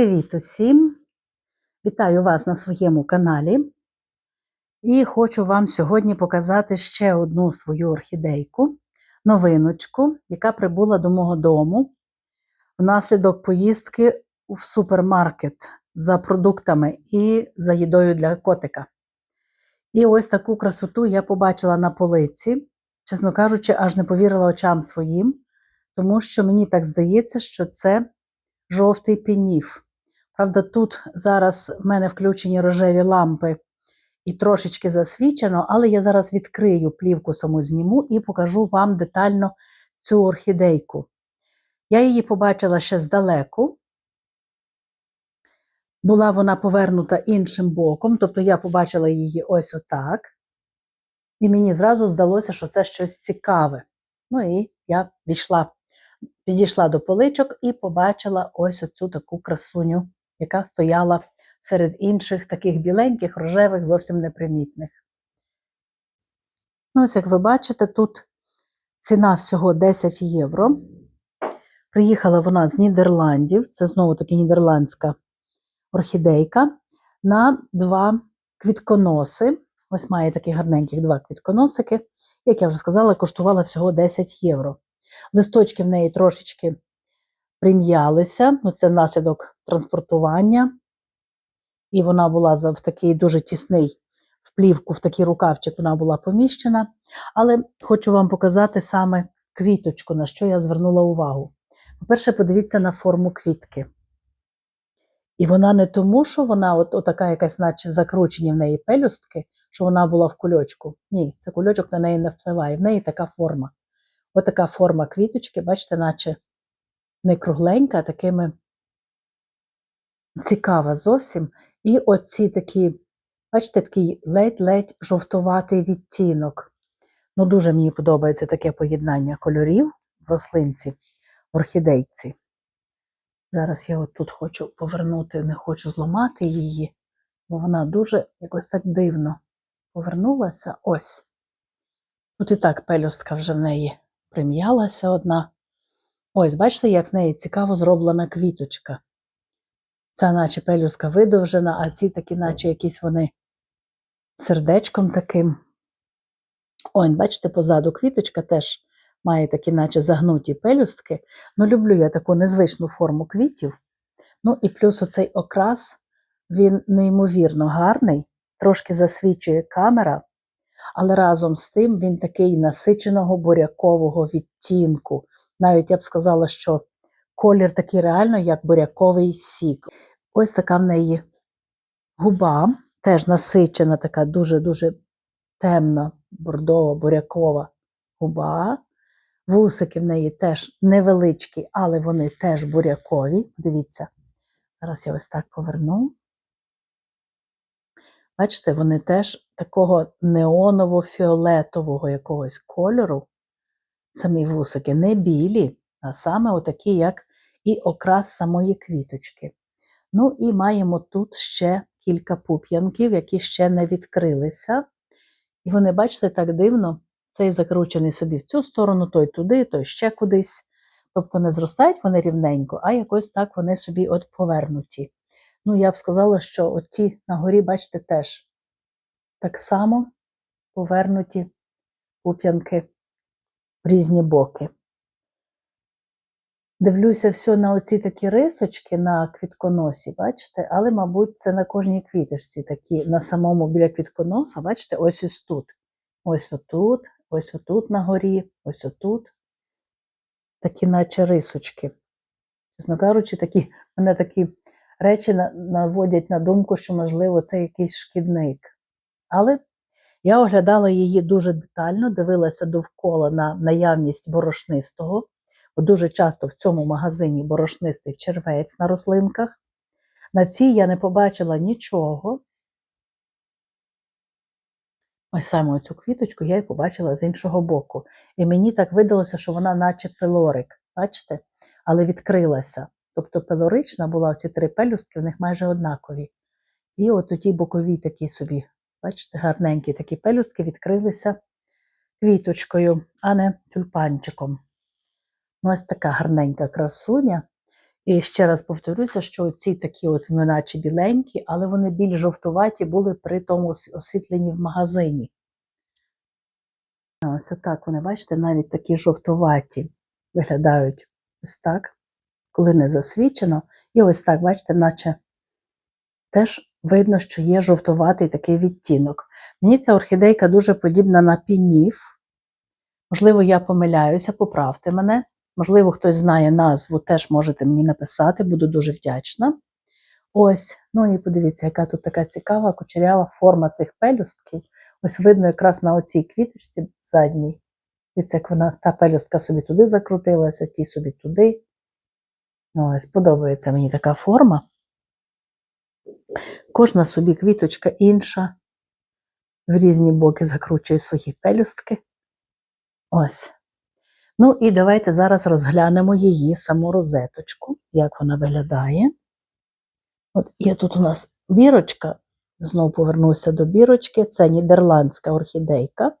Привіт усім! Вітаю вас на своєму каналі. І хочу вам сьогодні показати ще одну свою орхідейку, новиночку, яка прибула до мого дому внаслідок поїздки в супермаркет за продуктами і за їдою для котика. І ось таку красоту я побачила на полиці, чесно кажучи, аж не повірила очам своїм, тому що мені так здається, що це жовтий пініф. Правда, тут зараз в мене включені рожеві лампи і трошечки засвічено, але я зараз відкрию плівку саму зніму і покажу вам детально цю орхідейку. Я її побачила ще здалеку. Була вона повернута іншим боком, тобто я побачила її ось отак. І мені зразу здалося, що це щось цікаве. Ну і я війшла, підійшла до поличок і побачила ось оцю таку красуню, яка стояла серед інших таких біленьких, рожевих, зовсім непримітних. Ну, ось, як ви бачите, тут ціна всього 10 євро. Приїхала вона з Нідерландів, це знову таки нідерландська орхідейка, на два квітконоси. Ось має такі гарненьких два квітконосики. Як я вже сказала, коштувала всього 10 євро. Листочки в неї трошечки прим'ялися, ну це наслідок транспортування. І вона була в такий дуже тісний в в такий рукавчик вона була поміщена. Але хочу вам показати саме квіточку, на що я звернула увагу. По-перше, подивіться на форму квітки. І вона не тому, що вона от, от така якась, наче закручені в неї пелюстки, що вона була в кульочку. Ні, це кульочок на неї не впливає. В неї така форма. Ось така форма квіточки, бачите, наче не кругленька, а такими цікава зовсім. І оці такі, бачите, такий ледь-ледь жовтуватий відтінок. Ну, дуже мені подобається таке поєднання кольорів в рослинці, в орхідейці. Зараз я от тут хочу повернути, не хочу зламати її, бо вона дуже якось так дивно повернулася. Ось. Тут і так пелюстка вже в неї прим'ялася одна. Ось, бачите, як в неї цікаво зроблена квіточка. Ця наче пелюстка видовжена, а ці такі, наче якісь вони сердечком таким. Ось, бачите, позаду квіточка теж має такі, наче загнуті пелюстки. Ну, люблю я таку незвичну форму квітів. Ну і плюс оцей окрас, він неймовірно гарний, трошки засвічує камера, але разом з тим він такий насиченого бурякового відтінку. Навіть я б сказала, що колір такий реально, як буряковий сік. Ось така в неї губа, теж насичена, така дуже-дуже темна, бордова, бурякова губа. Вусики в неї теж невеличкі, але вони теж бурякові. Дивіться, зараз я ось так поверну. Бачите, вони теж такого неоново-фіолетового якогось кольору. Самі вусики не білі, а саме отакі, як і окрас самої квіточки. Ну, і маємо тут ще кілька пуп'янків, які ще не відкрилися. І вони, бачите, так дивно, цей закручений собі в цю сторону, той туди, той ще кудись. Тобто не зростають вони рівненько, а якось так вони собі от повернуті. Ну, я б сказала, що от ті на горі, бачите, теж так само повернуті пуп'янки в різні боки. Дивлюся все на оці такі рисочки на квітконосі, бачите, але, мабуть, це на кожній квіточці такі, на самому біля квітконоса, бачите, ось ось тут. Ось отут, ось отут на горі, ось отут. Такі, наче рисочки. Чесно кажучи, такі, мене такі речі наводять на думку, що, можливо, це якийсь шкідник. Але я оглядала її дуже детально, дивилася довкола на наявність борошнистого. Бо дуже часто в цьому магазині борошнистий червець на рослинках. На цій я не побачила нічого. Ось саме цю квіточку я й побачила з іншого боку. І мені так видалося, що вона, наче пелорик, бачите? Але відкрилася. Тобто пелорична була ці три пелюстки, в них майже однакові. І от у боковій такі собі, бачите, гарненькі такі пелюстки відкрилися квіточкою, а не тюльпанчиком. Ну, ось така гарненька красуня. І ще раз повторюся, що ці такі от ну, наче біленькі, але вони більш жовтуваті були при тому ос- освітленні в магазині. Ось так вони, бачите, навіть такі жовтуваті виглядають ось так, коли не засвічено. І ось так, бачите, наче теж видно, що є жовтуватий такий відтінок. Мені ця орхідейка дуже подібна на пініф. Можливо, я помиляюся, поправте мене. Можливо, хтось знає назву, теж можете мені написати, буду дуже вдячна. Ось, ну і подивіться, яка тут така цікава кучерява форма цих пелюстків. Ось видно якраз на оцій квіточці задній. Дивіться, як вона та пелюстка собі туди закрутилася, ті собі туди. Ось, подобається мені така форма. Кожна собі квіточка інша. В різні боки закручує свої пелюстки. Ось. Ну і давайте зараз розглянемо її саму розеточку, як вона виглядає. От є тут у нас бірочка. Знову повернуся до бірочки. Це нідерландська орхідейка.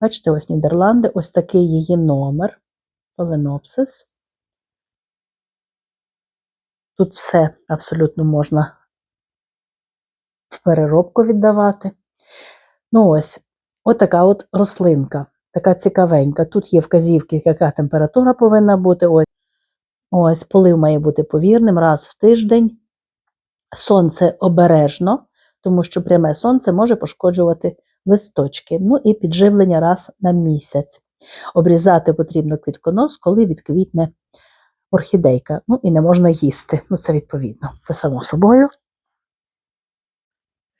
Бачите, ось Нідерланди, ось такий її номер. Phalaenopsis. Тут все абсолютно можна в переробку віддавати. Ну ось, отака от рослинка, така цікавенька. Тут є вказівки, яка температура повинна бути. Ось, ось полив має бути повірним раз в тиждень. Сонце обережно, тому що пряме сонце може пошкоджувати листочки. Ну і підживлення раз на місяць. Обрізати потрібно квітконос, коли відквітне орхідейка. Ну і не можна їсти. Ну, це відповідно, це само собою.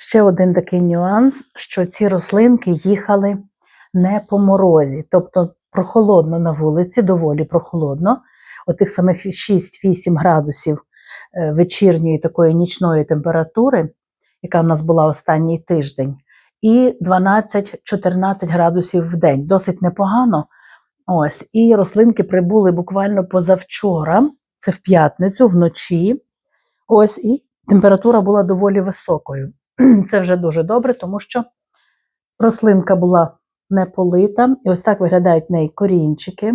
Ще один такий нюанс, що ці рослинки їхали не по морозі, тобто прохолодно на вулиці, доволі прохолодно, отих самих 6-8 градусів е, вечірньої такої нічної температури, яка в нас була останній тиждень, і 12-14 градусів в день. Досить непогано. Ось, і рослинки прибули буквально позавчора, це в п'ятницю, вночі. Ось, і температура була доволі високою. Це вже дуже добре, тому що рослинка була не полита, і ось так виглядають в неї корінчики.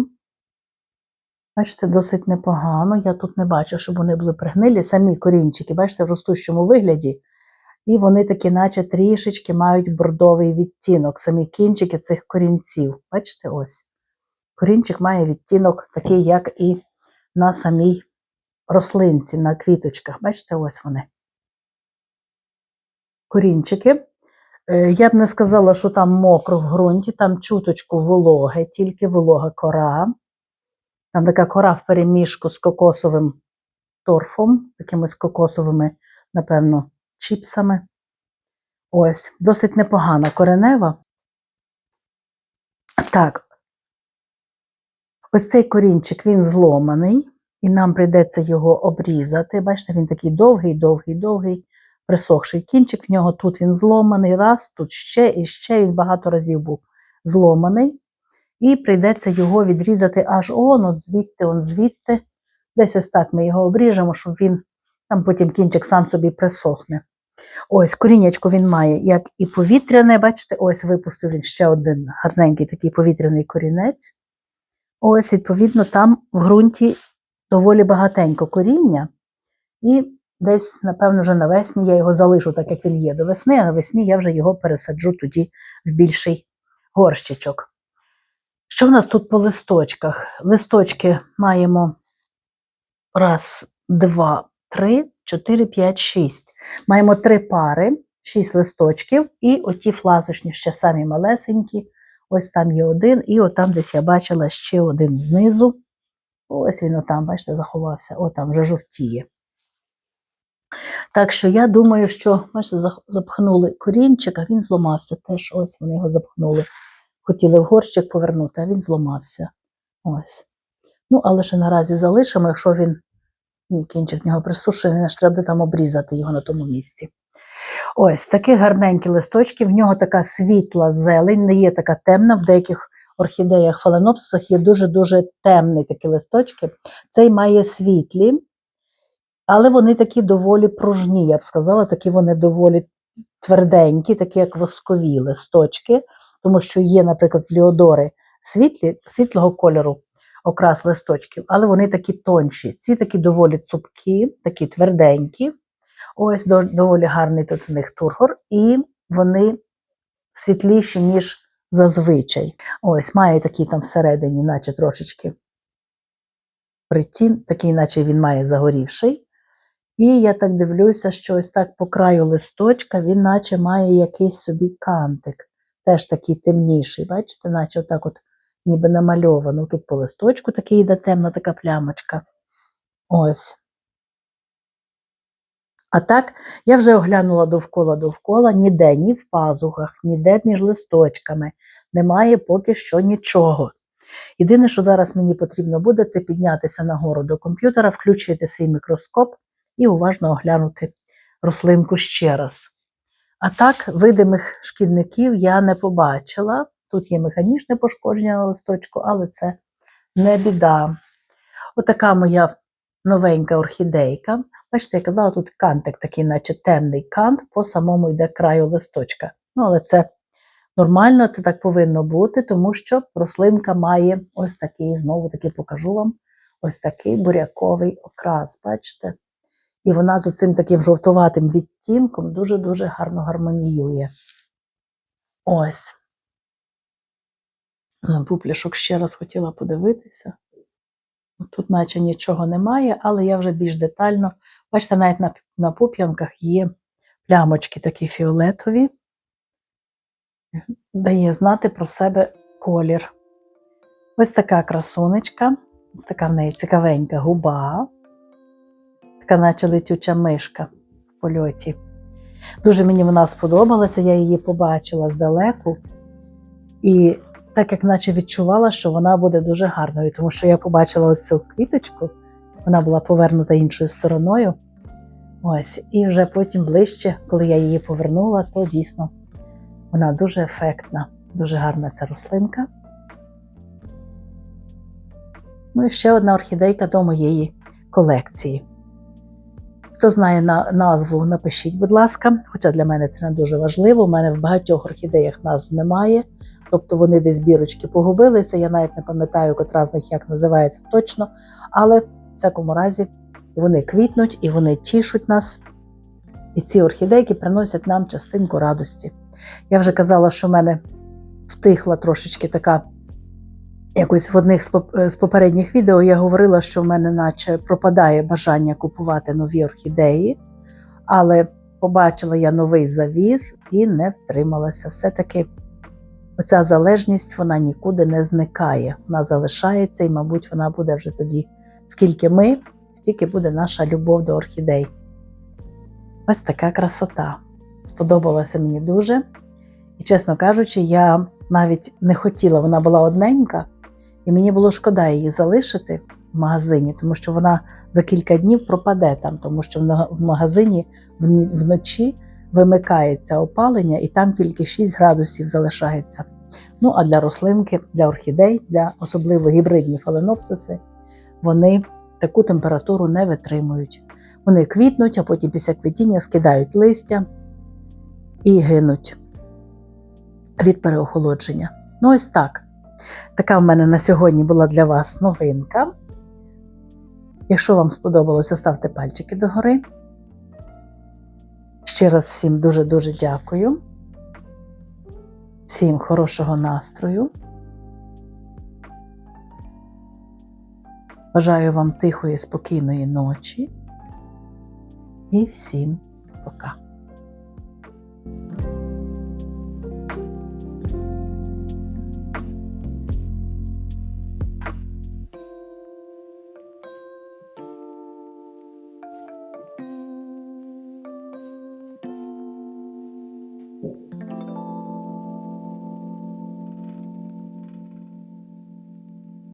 Бачите, досить непогано. Я тут не бачу, щоб вони були пригнилі. Самі корінчики, бачите, в ростущому вигляді. І вони такі, наче трішечки мають бордовий відтінок, самі кінчики цих корінців. Бачите, ось. Корінчик має відтінок такий, як і на самій рослинці, на квіточках. Бачите, ось вони. Корінчики. Е, Я б не сказала, що там мокро в ґрунті, там чуточку вологе, тільки волога кора. Там така кора в переміжку з кокосовим торфом, з якимись кокосовими, напевно, чіпсами. Ось, досить непогана коренева. Так, ось цей корінчик, він зломаний, і нам прийдеться його обрізати. Бачите, він такий довгий, довгий, довгий, присохший кінчик. В нього тут він зломаний, раз, тут ще і ще він багато разів був зломаний. І прийдеться його відрізати аж он, от звідти, он звідти. Десь ось так ми його обріжемо, щоб він там потім кінчик сам собі присохне. Ось коріннячко він має, як і повітряне, бачите, ось випустив він ще один гарненький такий повітряний корінець. Ось, відповідно, там в ґрунті доволі багатенько коріння. І десь, напевно, вже навесні я його залишу, так як він є до весни, а навесні я вже його пересаджу тоді в більший горщичок. Що в нас тут по листочках? Листочки маємо раз, два, три, чотири, п'ять, шість. Маємо три пари, шість листочків, і оті фласочні ще самі малесенькі. Ось там є один, і отам десь я бачила ще один знизу. Ось він отам, бачите, заховався, отам вже жовтіє. Так що я думаю, що бачите, запхнули корінчик, а він зламався теж. Ось вони його запхнули. Хотіли в горщик повернути, а він зламався. Ось. Ну, але ще наразі залишимо, якщо він ні, кінчик в нього присушений, аж треба там обрізати його на тому місці. Ось такі гарненькі листочки, в нього така світла зелень, не є така темна. В деяких орхідеях фаленопсисах є дуже-дуже темні такі листочки. Цей має світлі, але вони такі доволі пружні, я б сказала, такі вони доволі тверденькі, такі як воскові листочки, тому що є, наприклад, Ліодори світлі, світлого кольору окрас листочків, але вони такі тонші. Ці такі доволі цупкі, такі тверденькі. Ось до- доволі гарний тут в них тургор, і вони світліші, ніж зазвичай. Ось має такий там всередині, наче трошечки притін, такий, наче він має загорівший. І я так дивлюся, що ось так по краю листочка він наче має якийсь собі кантик, теж такий темніший. Бачите, наче отак от ніби намальовано. Тут по листочку такий йде темна така плямочка. Ось. А так, я вже оглянула довкола довкола, ніде, ні в пазухах, ніде між листочками. Немає поки що нічого. Єдине, що зараз мені потрібно буде, це піднятися нагору до комп'ютера, включити свій мікроскоп і уважно оглянути рослинку ще раз. А так, видимих шкідників я не побачила. Тут є механічне пошкодження на листочку, але це не біда. Отака моя новенька орхідейка. Бачите, я казала, тут кантик такий, наче темний кант, по самому йде краю листочка. Ну, але це нормально, це так повинно бути, тому що рослинка має ось такий, знову таки покажу вам, ось такий буряковий окрас, бачите? І вона з оцим таким жовтуватим відтінком дуже-дуже гарно гармоніює. Ось. На ще раз хотіла подивитися. Тут наче нічого немає, але я вже більш детально. Бачите, навіть на, на пуп'янках є плямочки такі фіолетові. Дає знати про себе колір. Ось така красунечка, ось така в неї цікавенька губа, така наче летюча мишка в польоті. Дуже мені вона сподобалася, я її побачила здалеку. І так як наче відчувала, що вона буде дуже гарною, тому що я побачила оцю квіточку, вона була повернута іншою стороною. Ось, і вже потім ближче, коли я її повернула, то дійсно вона дуже ефектна, дуже гарна ця рослинка. Ну і ще одна орхідейка до моєї колекції. Хто знає на, назву, напишіть, будь ласка, хоча для мене це не дуже важливо. У мене в багатьох орхідеях назв немає. Тобто вони десь бірочки погубилися. Я навіть не пам'ятаю, котра з них як називається точно. Але в всякому разі вони квітнуть і вони тішуть нас. І ці орхідейки приносять нам частинку радості. Я вже казала, що в мене втихла трошечки така. Якось в одних з попередніх відео я говорила, що в мене наче пропадає бажання купувати нові орхідеї, але побачила я новий завіз і не втрималася. Все-таки оця залежність вона нікуди не зникає. Вона залишається, і, мабуть, вона буде вже тоді, скільки ми, стільки буде наша любов до орхідей. Ось така красота. Сподобалася мені дуже. І, чесно кажучи, я навіть не хотіла, вона була одненька, і мені було шкода її залишити в магазині, тому що вона за кілька днів пропаде там, тому що в магазині вночі вимикається опалення, і там тільки 6 градусів залишається. Ну а для рослинки, для орхідей, для особливо гібридні фаленопсиси, вони таку температуру не витримують. Вони квітнуть, а потім після квітіння скидають листя і гинуть від переохолодження. Ну, ось так. Така в мене на сьогодні була для вас новинка. Якщо вам сподобалося, ставте пальчики догори. Ще раз всім дуже-дуже дякую. Всім хорошого настрою. Бажаю вам тихої, спокійної ночі. І всім пока.